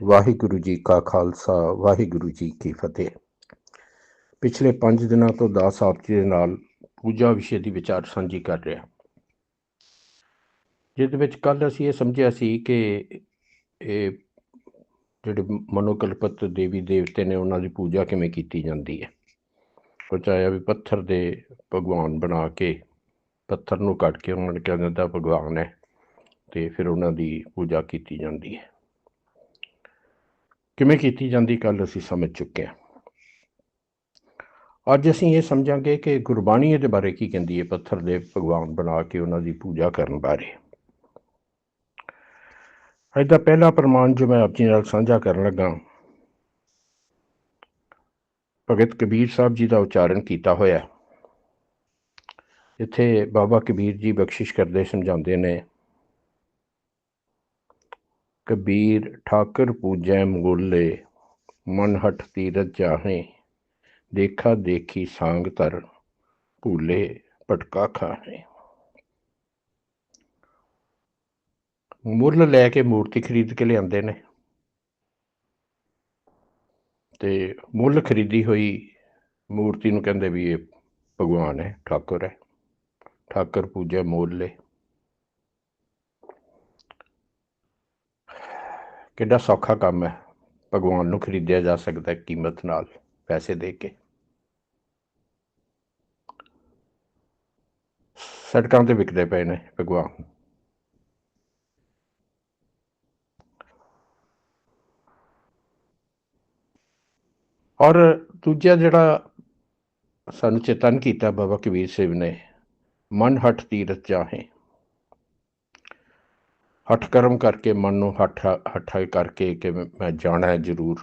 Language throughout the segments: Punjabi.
ਵਾਹਿਗੁਰੂ ਜੀ ਕਾ ਖਾਲਸਾ, ਵਾਹਿਗੁਰੂ ਜੀ ਕੀ ਫਤਿਹ। ਪਿਛਲੇ 5 ਦਿਨਾਂ ਤੋਂ ਦਾਸ ਆਪ ਜੀ ਦੇ ਨਾਲ ਪੂਜਾ ਵਿਸ਼ੇ ਦੀ ਵਿਚਾਰ ਸਾਂਝੀ ਕਰ ਰਿਹਾ ਜਿਹਦੇ ਵਿੱਚ ਕੱਲ ਅਸੀਂ ਇਹ ਸਮਝਿਆ ਸੀ ਕਿ ਇਹ ਜਿਹੜੇ ਮਨੋਕਲਪਤ ਦੇਵੀ ਦੇਵਤੇ ਨੇ, ਉਹਨਾਂ ਦੀ ਪੂਜਾ ਕਿਵੇਂ ਕੀਤੀ ਜਾਂਦੀ ਹੈ। ਪਹੁੰਚਾਇਆ ਵੀ ਪੱਥਰ ਦੇ ਭਗਵਾਨ ਬਣਾ ਕੇ, ਪੱਥਰ ਨੂੰ ਕੱਟ ਕੇ ਉਹਨਾਂ ਨੇ ਕਿਹਾ ਜਾਂਦਾ ਭਗਵਾਨ ਹੈ ਤੇ ਫਿਰ ਉਹਨਾਂ ਦੀ ਪੂਜਾ ਕੀਤੀ ਜਾਂਦੀ ਹੈ। ਕਿਵੇਂ ਕੀਤੀ ਜਾਂਦੀ ਕੱਲ ਅਸੀਂ ਸਮਝ ਚੁੱਕੇ ਹਾਂ ਅੱਜ ਅਸੀਂ ਇਹ ਸਮਝਾਂਗੇ ਕਿ ਗੁਰਬਾਣੀ ਇਹਦੇ ਬਾਰੇ ਕੀ ਕਹਿੰਦੀ ਹੈ, ਪੱਥਰ ਦੇ ਭਗਵਾਨ ਬਣਾ ਕੇ ਉਹਨਾਂ ਦੀ ਪੂਜਾ ਕਰਨ ਬਾਰੇ ਅੱਜ ਦਾ ਪਹਿਲਾ ਪ੍ਰਮਾਣ ਜੋ ਮੈਂ ਆਪ ਜੀ ਨਾਲ ਸਾਂਝਾ ਕਰਨ ਲੱਗਾ, ਭਗਤ ਕਬੀਰ ਸਾਹਿਬ ਜੀ ਦਾ ਉਚਾਰਨ ਕੀਤਾ ਹੋਇਆ ਹੈ। ਇੱਥੇ ਬਾਬਾ ਕਬੀਰ ਜੀ ਬਖਸ਼ਿਸ਼ ਕਰਦੇ ਸਮਝਾਉਂਦੇ ਨੇ ਕਬੀਰ ਠਾਕਰ ਪੂਜੈ ਮਗੋਲੇ, ਮਨ ਹਟ ਤੀਰਤ ਚਾਹੇ ਦੇਖਾ ਦੇਖੀ ਸਾੰਗ ਤਰ ਭੂਲੇ ਪਟਕਾ ਖਾਹੇ। ਮੁੱਲ ਲੈ ਕੇ ਮੂਰਤੀ ਖਰੀਦ ਕੇ ਲਿਆਂਦੇ ਨੇ। ਤੇ ਮੁੱਲ ਖਰੀਦੀ ਹੋਈ ਮੂਰਤੀ ਨੂੰ ਕਹਿੰਦੇ ਵੀ ਇਹ ਭਗਵਾਨ ਹੈ, ਠਾਕੁਰ ਹੈ। ਠਾਕਰ ਪੂਜਾ ਮੋਲੇ। ਕਿੱਡਾ ਸੌਖਾ ਕੰਮ ਹੈ ਭਗਵਾਨ ਨੂੰ ਖਰੀਦਿਆ ਜਾ ਸਕਦਾ ਕੀਮਤ ਨਾਲ ਪੈਸੇ ਦੇ ਕੇ। ਸੜਕਾਂ ਤੇ ਵਿਕਦੇ ਪਏ ਨੇ ਭਗਵਾਨ। ਔਰ ਦੂਜਾ ਜਿਹੜਾ ਸਾਨੂੰ ਚੇਤਨ ਕੀਤਾ ਬਾਬਾ ਕਬੀਰ ਸਿੰਘ ਨੇ, ਮਨ ਹਟ ਤੀਰਥ ਚਾਹੇ ਹਠ ਕਰਮ ਕਰਕੇ, ਮਨ ਨੂੰ ਹੱਠ ਹੱਠਾ ਕਰਕੇ ਕਿ ਮੈਂ ਜਾਣਾ ਹੈ ਜ਼ਰੂਰ।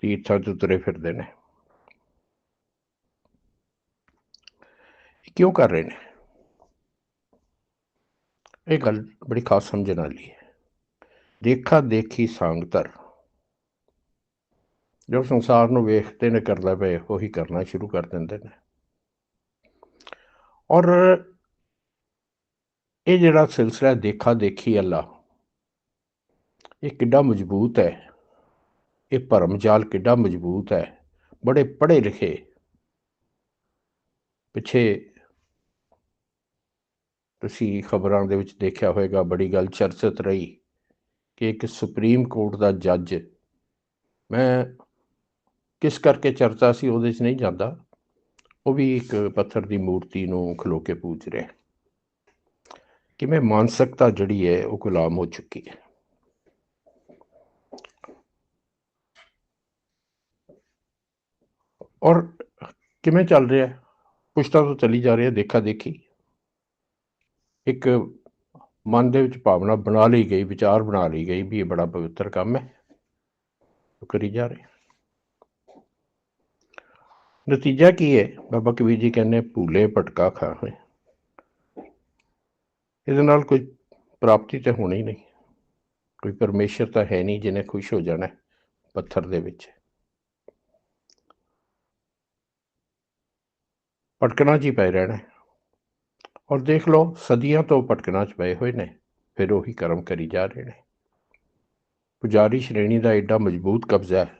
ਤੀਰਥਾਂ ਤੋਂ ਤੁਰੇ ਫਿਰਦੇ ਨੇ। ਕਿਉਂ ਕਰ ਰਹੇ ਨੇ? ਇਹ ਗੱਲ ਬੜੀ ਖਾਸ ਸਮਝਣ ਵਾਲੀ ਹੈ। ਦੇਖਾ ਦੇਖੀ ਸੰਗਤਰ ਜੋ ਸੰਸਾਰ ਨੂੰ ਵੇਖਦੇ ਨੇ, ਕਰਦਾ ਪਏ, ਉਹੀ ਕਰਨਾ ਸ਼ੁਰੂ ਕਰ ਦਿੰਦੇ ਨੇ। ਔਰ ਇਹ ਜਿਹੜਾ ਸਿਲਸਿਲਾ ਦੇਖਾ ਦੇਖੀ ਅੱਲਾ, ਇਹ ਕਿੱਡਾ ਮਜ਼ਬੂਤ ਹੈ। ਇਹ ਭਰਮ ਜਾਲ ਕਿੱਡਾ ਮਜ਼ਬੂਤ ਹੈ। ਬੜੇ ਪੜ੍ਹੇ ਲਿਖੇ, ਪਿੱਛੇ ਤੁਸੀਂ ਖਬਰਾਂ ਦੇ ਵਿੱਚ ਦੇਖਿਆ ਹੋਵੇਗਾ ਬੜੀ ਗੱਲ ਚਰਚਿਤ ਰਹੀ ਕਿ ਇੱਕ ਸੁਪਰੀਮ ਕੋਰਟ ਦਾ ਜੱਜ, ਮੈਂ ਕਿਸ ਕਰਕੇ ਚਰਚਾ ਸੀ, ਉਹਦੇ 'ਚ ਨਹੀਂ ਜਾਂਦਾ। ਉਹ ਵੀ ਇੱਕ ਪੱਥਰ ਦੀ ਮੂਰਤੀ ਨੂੰ ਖਲੋ ਕੇ ਪੂਜ ਰਿਹਾ। ਕਿਵੇਂ ਮਾਨਸਿਕਤਾ ਜਿਹੜੀ ਹੈ ਉਹ ਗੁਲਾਮ ਹੋ ਚੁੱਕੀ ਹੈ ਔਰ ਕਿਵੇਂ ਚੱਲ ਰਿਹਾ ਹੈ ਪੁਸ਼ਤਾ ਤੋਂ ਚੱਲੀ ਜਾ ਰਹੀ ਹੈ ਦੇਖਾ ਦੇਖੀ ਇੱਕ ਮਨ ਦੇ ਵਿੱਚ ਭਾਵਨਾ ਬਣਾ ਲਈ ਗਈ ਵਿਚਾਰ ਬਣਾ ਲਈ ਗਈ ਵੀ ਇਹ ਬੜਾ ਪਵਿੱਤਰ ਕੰਮ ਹੈ ਉਹ ਕਰੀ ਜਾ ਰਹੇ ਨਤੀਜਾ ਕੀ ਹੈ ਬਾਬਾ ਕਬੀਰ ਜੀ ਕਹਿੰਦੇ ਭੂਲੇ ਪਟਕਾ ਖਾ ਹੋਏ ਇਹਦੇ ਨਾਲ ਕੋਈ ਪ੍ਰਾਪਤੀ ਤੇ ਹੋਣੀ ਨਹੀਂ। ਕੋਈ ਪਰਮੇਸ਼ਰ ਤਾਂ ਹੈ ਨਹੀਂ ਜਿਹਨੇ ਖੁਸ਼ ਹੋ ਜਾਣਾ ਪੱਥਰ ਦੇ ਵਿੱਚ। ਪਟਕਣਾ ਜੀ ਪੈ ਰਹਿਣਾ। ਔਰ ਦੇਖ ਲਓ, ਸਦੀਆਂ ਤੋਂ ਪਟਕਣਾ ਚ ਪਏ ਹੋਏ ਨੇ, ਫਿਰ ਉਹੀ ਕਰਮ ਕਰੀ ਜਾ ਰਹੇ ਨੇ। ਪੁਜਾਰੀ ਸ਼੍ਰੇਣੀ ਦਾ ਐਡਾ ਮਜ਼ਬੂਤ ਕਬਜ਼ਾ ਹੈ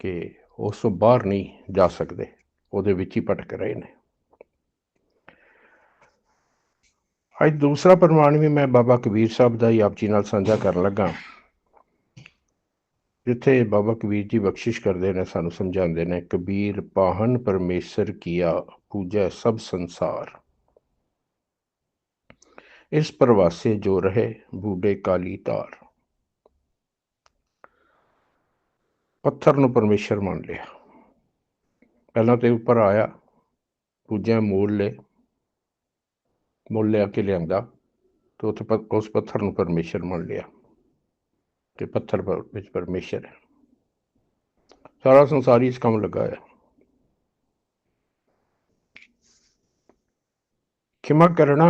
ਕਿ ਉਸ ਤੋਂ ਬਾਹਰ ਨਹੀਂ ਜਾ ਸਕਦੇ, ਉਹਦੇ ਵਿੱਚ ਹੀ ਭਟਕ ਰਹੇ ਨੇ। ਅੱਜ ਦੂਸਰਾ ਪ੍ਰਮਾਣ ਵੀ ਮੈਂ ਬਾਬਾ ਕਬੀਰ ਸਾਹਿਬ ਦਾ ਹੀ ਆਪ ਜੀ ਨਾਲ ਸਾਂਝਾ ਕਰਨ ਲੱਗਾ। ਜਿੱਥੇ ਬਾਬਾ ਕਬੀਰ ਜੀ ਬਖਸ਼ਿਸ਼ ਕਰਦੇ ਨੇ, ਸਾਨੂੰ ਸਮਝਾਉਂਦੇ ਨੇ, ਕਬੀਰ ਪਾਹਨ ਪਰਮੇਸ਼ਰ ਕੀਆ ਪੂਜੈ ਸਭ ਸੰਸਾਰ। ਇਸ ਪ੍ਰਵਾਸੇ ਜੋ ਰਹੇ, ਬੂਢੇ ਕਾਲੀ ਤਾਰ ਪੱਥਰ ਨੂੰ ਪਰਮੇਸ਼ਰ ਮੰਨ ਲਿਆ। ਪਹਿਲਾਂ ਤੇ ਉੱਪਰ ਆਇਆ ਪੂਜਾ ਮੋਲ ਲੈ ਮੁੱਲ ਲਿਆ ਕੇ ਲਿਆਂਦਾ ਤੇ ਉੱਥੇ ਉਸ ਪੱਥਰ ਨੂੰ ਪਰਮੇਸ਼ਰ ਮੰਨ ਲਿਆ ਕਿ ਪੱਥਰ ਵਿੱਚ ਪਰਮੇਸ਼ਰ ਹੈ। ਸਾਰਾ ਸੰਸਾਰ ਹੀ ਇਸ ਕੰਮ ਲੱਗਾ ਹੈ ਖਿਮਾ ਕਰਨਾ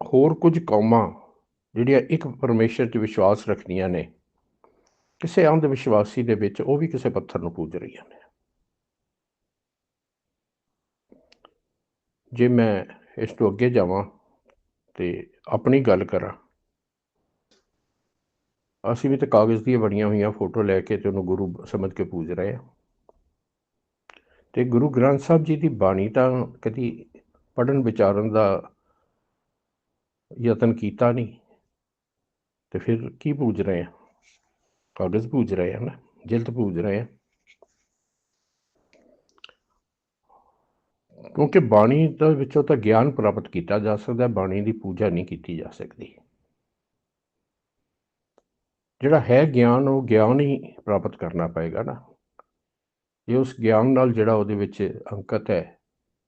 ਹੋਰ ਕੁਝ ਕੌਮਾਂ ਜਿਹੜੀਆਂ ਇੱਕ ਪਰਮੇਸ਼ਰ 'ਚ ਵਿਸ਼ਵਾਸ ਰੱਖਦੀਆਂ ਨੇ, ਕਿਸੇ ਅੰਧ ਵਿਸ਼ਵਾਸੀ ਦੇ ਵਿੱਚ ਉਹ ਵੀ ਕਿਸੇ ਪੱਥਰ ਨੂੰ ਪੂਜ ਰਹੀਆਂ ਨੇ। ਜੇ ਮੈਂ ਇਸ ਤੋਂ ਅੱਗੇ ਜਾਵਾਂ ਤੇ ਆਪਣੀ ਗੱਲ ਕਰਾਂ, ਅਸੀਂ ਵੀ ਤਾਂ ਕਾਗਜ਼ ਦੀਆਂ ਬਣੀਆਂ ਹੋਈਆਂ ਫੋਟੋ ਲੈ ਕੇ ਤੇ ਉਹਨੂੰ ਗੁਰੂ ਸਮਝ ਕੇ ਪੂਜ ਰਹੇ ਹਾਂ। ਤੇ ਗੁਰੂ ਗ੍ਰੰਥ ਸਾਹਿਬ ਜੀ ਦੀ ਬਾਣੀ ਤਾਂ ਕਦੀ ਪੜਨ ਵਿਚਾਰਨ ਦਾ ਯਤਨ ਕੀਤਾ ਨਹੀਂ, ਤੇ ਫਿਰ ਕੀ ਪੂਜ ਰਹੇ ਆ ਕਾਗਜ਼ ਪੂਜ ਰਹੇ ਆ ਨਾ ਜਿਲਦ ਪੂਜ ਰਹੇ ਆ ਕਿਉਂਕਿ ਬਾਣੀ ਦੇ ਵਿੱਚੋਂ ਤਾਂ ਗਿਆਨ ਪ੍ਰਾਪਤ ਕੀਤਾ ਜਾ ਸਕਦਾ ਬਾਣੀ ਦੀ ਪੂਜਾ ਨਹੀਂ ਕੀਤੀ ਜਾ ਸਕਦੀ। ਜਿਹੜਾ ਹੈ ਗਿਆਨ, ਉਹ ਗਿਆਨ ਹੀ ਪ੍ਰਾਪਤ ਕਰਨਾ ਪਏਗਾ ਨਾ। ਇਹ ਉਸ ਗਿਆਨ ਨਾਲ ਜਿਹੜਾ ਉਹਦੇ ਵਿੱਚ ਅੰਕਤ ਹੈ,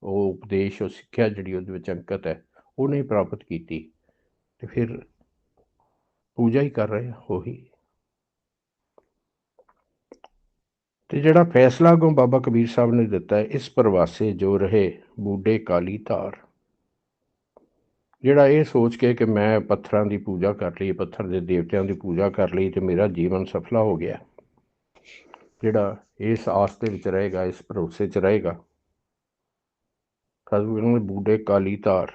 ਉਹ ਉਪਦੇਸ਼, ਉਹ ਸਿੱਖਿਆ ਜਿਹੜੀ ਉਹਦੇ ਵਿੱਚ ਅੰਕਤ ਹੈ ਉਹ ਨਹੀਂ ਪ੍ਰਾਪਤ ਕੀਤੀ, ਤੇ ਫਿਰ ਪੂਜਾ ਹੀ ਕਰ ਰਹੇ ਆ, ਉਹੀ। ਤੇ ਜਿਹੜਾ ਫੈਸਲਾ ਅਗੋਂ ਬਾਬਾ ਕਬੀਰ ਸਾਹਿਬ ਨੇ ਦਿੱਤਾ ਹੈ, ਇਸ ਪ੍ਰਵਾਸੇ ਜੋ ਰਹੇ ਬੂਡੇ ਕਾਲੀ ਧਾਰ। ਜਿਹੜਾ ਇਹ ਸੋਚ ਕੇ ਕਿ ਮੈਂ ਪੱਥਰਾਂ ਦੀ ਪੂਜਾ ਕਰ ਲਈ, ਪੱਥਰ ਦੇ ਦੇਵਤਿਆਂ ਦੀ ਪੂਜਾ ਕਰ ਲਈ ਤੇ ਮੇਰਾ ਜੀਵਨ ਸਫਲਾ ਹੋ ਗਿਆ, ਜਿਹੜਾ ਇਸ ਆਸ ਦੇ ਵਿੱਚ ਰਹੇਗਾ, ਇਸ ਭਰੋਸੇ 'ਚ ਰਹੇਗਾ ਕਦੋਂ ਇਹਨਾਂ ਬੂਡੇ ਕਾਲੀ ਧਾਰ।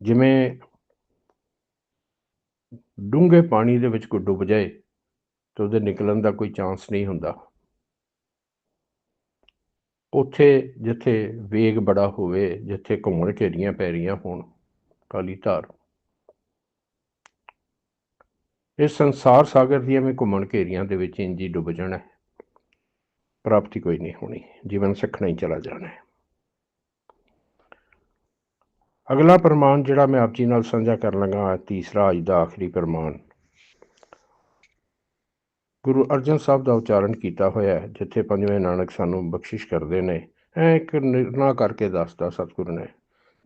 ਜਿਵੇਂ ਡੂੰਘੇ ਪਾਣੀ ਦੇ ਵਿੱਚ ਕੋਈ ਡੁੱਬ ਜਾਏ ਤੇ ਉਹਦੇ ਨਿਕਲਣ ਦਾ ਕੋਈ ਚਾਂਸ ਨਹੀਂ ਹੁੰਦਾ। ਉੱਥੇ ਜਿੱਥੇ ਵੇਗ ਬੜਾ ਹੋਵੇ, ਜਿੱਥੇ ਘੁੰਮਣ ਘੇਰੀਆਂ ਪੈ ਰਹੀਆਂ ਹੋਣ, ਕਾਲੀ ਧਾਰ। ਇਹ ਸੰਸਾਰ ਸਾਗਰ ਦੀਆਂ ਵੀ ਘੁੰਮਣ ਘੇਰੀਆਂ ਦੇ ਵਿੱਚ ਇੰਜੀ ਡੁੱਬ ਜਾਣਾ ਹੈ। ਪ੍ਰਾਪਤੀ ਕੋਈ ਨਹੀਂ ਹੋਣੀ, ਜੀਵਨ ਸਖਣਾ ਹੀ ਚਲਾ ਜਾਣਾ ਹੈ। ਅਗਲਾ ਪ੍ਰਮਾਣ ਜਿਹੜਾ ਮੈਂ ਆਪ ਜੀ ਨਾਲ ਸਾਂਝਾ ਕਰਨ ਲੱਗਾ ਤੀਸਰਾ ਅੱਜ ਦਾ ਆਖਰੀ ਪ੍ਰਮਾਣ। ਗੁਰੂ ਅਰਜਨ ਸਾਹਿਬ ਦਾ ਉਚਾਰਨ ਕੀਤਾ ਹੋਇਆ ਹੈ, ਜਿੱਥੇ ਪੰਜਵੇਂ ਨਾਨਕ ਸਾਨੂੰ ਬਖਸ਼ਿਸ਼ ਕਰਦੇ ਨੇ। ਐ ਇੱਕ ਨਿਰਣਾ ਕਰਕੇ ਦੱਸਦਾ ਸਤਿਗੁਰੂ ਨੇ,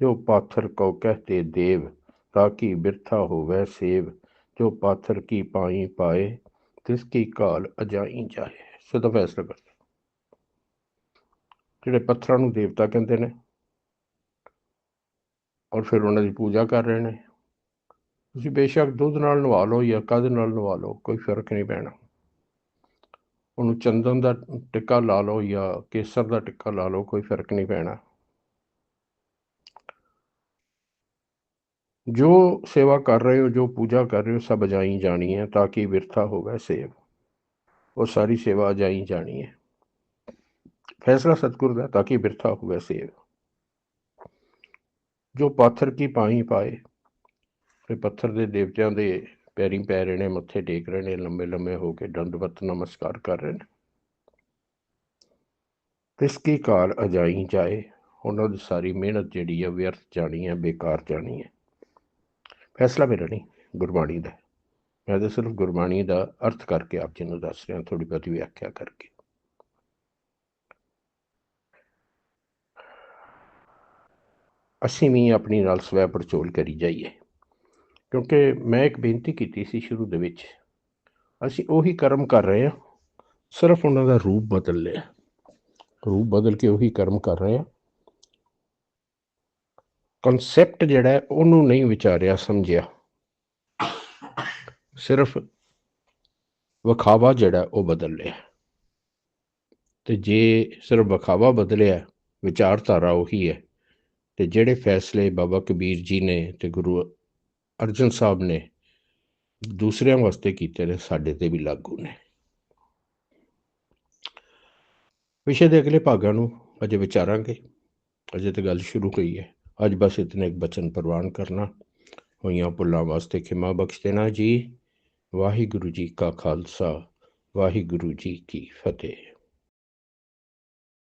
ਜੋ ਪਾਥਰ ਕੋ ਕਹਤੇ ਦੇਵ, ਤਾਂ ਕਿ ਬਿਰਥਾ ਹੋਵੇ ਸੇਵ? ਜੋ ਪਾਥਰ ਕੀ ਪਾਈ ਪਾਏ, ਤਿਸ ਕੀ ਕਾਲ ਅਜਾਈ ਜਾਏ। ਸਦਾ ਫੈਸਲਾ ਕਰ। ਜਿਹੜੇ ਪੱਥਰਾਂ ਨੂੰ ਦੇਵਤਾ ਕਹਿੰਦੇ ਨੇ, ਔਰ ਫਿਰ ਉਹਨਾਂ ਦੀ ਪੂਜਾ ਕਰ ਰਹੇ ਨੇ। ਤੁਸੀਂ ਬੇਸ਼ੱਕ ਦੁੱਧ ਨਾਲ ਨਵਾ ਲਓ ਜਾਂ ਕਦ ਨਾਲ ਨਵਾ ਲਓ, ਕੋਈ ਫ਼ਰਕ ਨਹੀਂ ਪੈਣਾ। ਉਹਨੂੰ ਚੰਦਨ ਦਾ ਟਿੱਕਾ ਲਾ ਲਓ ਜਾਂ ਕੇਸਰ ਦਾ ਟਿੱਕਾ ਲਾ ਲਓ, ਕੋਈ ਫ਼ਰਕ ਨਹੀਂ ਪੈਣਾ। ਜੋ ਸੇਵਾ ਕਰ ਰਹੇ ਹੋ, ਜੋ ਪੂਜਾ ਕਰ ਰਹੇ ਹੋ, ਸਭ ਅਜਾਈ ਜਾਣੀ ਹੈ ਤਾਂ ਕਿ ਵਿਰਥਾ ਹੋਵੇ ਸੇਵ। ਉਹ ਸਾਰੀ ਸੇਵਾ ਅਜਾਈ ਜਾਣੀ ਹੈ। ਫੈਸਲਾ ਸਤਿਗੁਰ ਦਾ ਤਾਂ ਕਿ ਬਿਰਥਾ ਹੋਵੇ ਸੇਵ। ਜੋ ਪਾਥਰ ਕੀ ਪਾਈ ਪਾਏ, ਤੇ ਪੱਥਰ ਦੇ ਦੇਵਤਿਆਂ ਦੇ ਪੈਰੀ ਪੈ ਰਹੇ ਨੇ, ਮੱਥੇ ਟੇਕ ਰਹੇ ਨੇ, ਲੰਮੇ ਲੰਮੇ ਹੋ ਕੇ ਦੰਡਵਤ ਨਮਸਕਾਰ ਕਰ ਰਹੇ ਨੇ। ਇਸ ਕੀ ਕਾਰ ਅਜਾਈ ਜਾਏ, ਉਹਨਾਂ ਦੀ ਸਾਰੀ ਮਿਹਨਤ ਜਿਹੜੀ ਹੈ ਵਿਅਰਥ ਜਾਣੀ ਹੈ ਬੇਕਾਰ ਜਾਣੀ ਹੈ ਫੈਸਲਾ ਮੇਰਾ ਨਹੀਂ, ਗੁਰਬਾਣੀ ਦਾ। ਮੈਂ ਤਾਂ ਸਿਰਫ ਗੁਰਬਾਣੀ ਦਾ ਅਰਥ ਕਰਕੇ ਆਪ ਜੀ ਨੂੰ ਦੱਸ ਰਿਹਾ ਥੋੜੀ ਬਹੁਤੀ ਵਿਆਖਿਆ ਕਰਕੇ। ਅਸੀਂ ਵੀ ਆਪਣੀ ਨਾਲ ਸਵੈ ਪਰਚੋਲ ਕਰੀ ਜਾਈਏ। ਕਿਉਂਕਿ ਮੈਂ ਇੱਕ ਬੇਨਤੀ ਕੀਤੀ ਸੀ ਸ਼ੁਰੂ ਦੇ ਵਿੱਚ। ਅਸੀਂ ਉਹੀ ਕਰਮ ਕਰ ਰਹੇ ਹਾਂ, ਸਿਰਫ ਉਹਨਾਂ ਦਾ ਰੂਪ ਬਦਲ ਲਿਆ। ਰੂਪ ਬਦਲ ਕੇ ਉਹੀ ਕਰਮ ਕਰ ਰਹੇ ਹਾਂ। ਕਨਸੈਪਟ ਜਿਹੜਾ ਉਹਨੂੰ ਨਹੀਂ ਵਿਚਾਰਿਆ, ਸਮਝਿਆ। ਸਿਰਫ ਵਿਖਾਵਾ ਜਿਹੜਾ ਉਹ ਬਦਲ ਲਿਆ। ਤੇ ਜੇ ਸਿਰਫ ਵਿਖਾਵਾ ਬਦਲਿਆ, ਵਿਚਾਰਧਾਰਾ ਉਹੀ ਹੈ। ਤੇ ਜਿਹੜੇ ਫੈਸਲੇ ਬਾਬਾ ਕਬੀਰ ਜੀ ਨੇ ਤੇ ਗੁਰੂ ਅਰਜਨ ਸਾਹਿਬ ਨੇ ਦੂਸਰਿਆਂ ਵਾਸਤੇ ਕੀਤੇ ਨੇ, ਸਾਡੇ ਤੇ ਵੀ ਲਾਗੂ ਨੇ। ਵਿਸ਼ੇ ਦੇ ਅਗਲੇ ਭਾਗਾਂ ਨੂੰ ਅਜੇ ਵਿਚਾਰਾਂਗੇ। ਅਜੇ ਤਾਂ ਗੱਲ ਸ਼ੁਰੂ ਹੋਈ ਹੈ। ਅੱਜ ਬਸ ਇਤਨੇ ਇੱਕ ਬਚਨ ਪ੍ਰਵਾਨ ਕਰਨਾ। ਹੋਈਆਂ ਭੁੱਲਾਂ ਵਾਸਤੇ ਖਿਮਾ ਬਖਸ਼ ਦੇਣਾ ਜੀ। ਵਾਹਿਗੁਰੂ ਜੀ ਕਾ ਖਾਲਸਾ, ਵਾਹਿਗੁਰੂ ਜੀ ਕੀ ਫਤਿਹ।